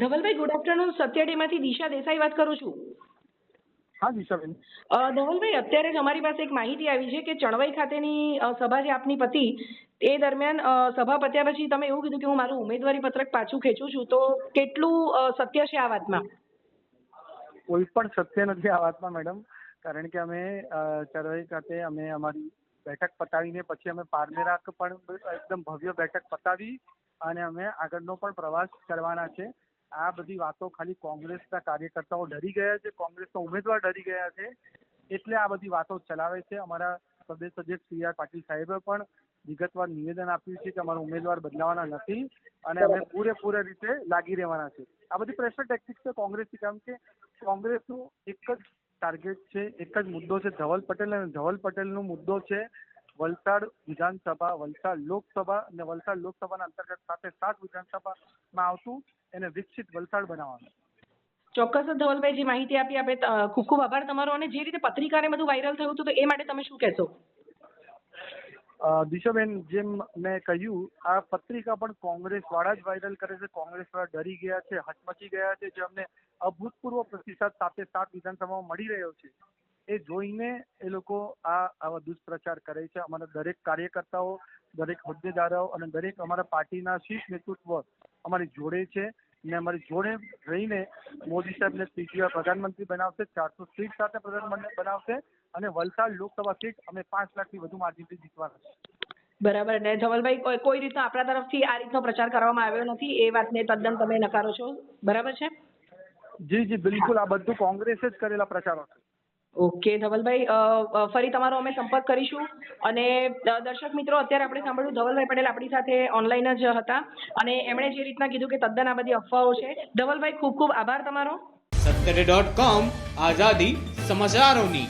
Dhavalbhai good afternoon સત્યડીમાંથી દિશા દેસાઈ વાત કરું છું. હા દિશાબેન. ધવલભાઈ અત્યારે જ અમારી પાસે એક માહિતી આવી છે કે ચણવાઈ ખાતેની સભા જે આપની પતિ એ દરમિયાન સભા પત્યા પછી તમે એવું કીધું કે હું મારું ઉમેદવારી પત્રક પાછું ખેંચું છું. તો કેટલું સત્ય છે આ વાતમાં? કોઈ પણ સત્ય નથી આ વાતમાં મેડમ. કારણ કે અમે ચરવાઈ ખાતે અમે અમારી બેઠક પતાવીને પછી અમે પારનેરા પણ એકદમ ભવ્ય બેઠક પતાવી અને અમે આગળનો પણ પ્રવાસ કરવાના છે. આ બધી વાતો ખાલી કોંગ્રેસના કાર્યકર્તાઓ ડરી ગયા છે, કોંગ્રેસના ઉમેદવાર ડરી ગયા છે, એટલે આ બધી વાતો ચલાવે છે. અમારા પ્રદેશ અધ્યક્ષ સી આર પાટીલ સાહેબે પણ વિગતવાર નિવેદન આપ્યું છે કે અમારા ઉમેદવાર બદલાવાના નથી અને અમે પૂરેપૂરા રીતે લાગી રહેવાના છે. આ બધી પ્રેશર ટેક્ટિક્સ છે કોંગ્રેસની, કારણ કે કોંગ્રેસનું એક જ ટાર્ગેટ છે, એક જ મુદ્દો છે ધવલ પટેલ અને ધવલ પટેલનો મુદ્દો છે વલસાડ વિધાનસભા, વલસાડ લોકસભા અને વલસાડ લોકસભાના અંતર્ગત સાથે સાત વિધાનસભામાં આવતું એને વિકસિત વલસાડ બનાવવાનું. ચોક્કસ ધવલભાઈ જે માહિતી આપી આપે ખૂબ ખૂબ આભાર તમારો અને જે રીતે પત્રિકાને બધું વાયરલ થયું હતું તો એ માટે તમે શું કહેશો? દિશાબેન જેમ મેં કહ્યું આ પત્રિકા પણ કોંગ્રેસ વાળા જ વાયરલ કરે છે. કોંગ્રેસ વાળા ડરી ગયા છે હચમચી ગયા છે જે અમને અભૂતપૂર્વ પ્રતિસાદ સાથે સાત વિધાનસભામાં મળી રહ્યો છે. એ જોઈને એ લોકો આ આવા દુષ્પ્રચાર કરે છે. અમારા દરેક કાર્યકર્તાઓ દરેક હોદ્દેદારો અને દરેક અમારા પાર્ટીના શીર્ષ નેતૃત્વ અમારી જોડે છે ને અમારી જોડે રહીને મોદી સાહેબને ત્રીજી વાર પ્રધાનમંત્રી બનાવશે ચારસો સીટ સાથે પ્રધાનમંત્રી બનાવશે અને વલસાડ લોકસભા સીટ અમે પાંચ લાખથી વધુ માર્જિનથી જીતવાના બરાબર. ને ધવલભાઈ કોઈ કોઈ રીતનો આપણા તરફથી આ રીતનો પ્રચાર કરવામાં આવ્યો નથી? એ વાતને તદ્દન તમે નકારો છો. બરાબર છે? જી જી બિલકુલ. આ બધું કોંગ્રેસે જ કરેલા પ્રચારો છે. ઓકે, ધવલભાઈ ફરી તમારો અમે સંપર્ક કરીશું. અને દર્શક મિત્રો, અત્યારે આપણે સાંભળ્યું ધવલભાઈ પટેલ આપણી સાથે ઓનલાઈન જ હતા. અને એમણે જે રીતના કીધું કે તદ્દન આ બધી અફવાઓ છે. ધવલભાઈ, ખૂબ ખૂબ આભાર તમારો. સત્તરે ડોટ કોમ આઝાદી સમાચારોની.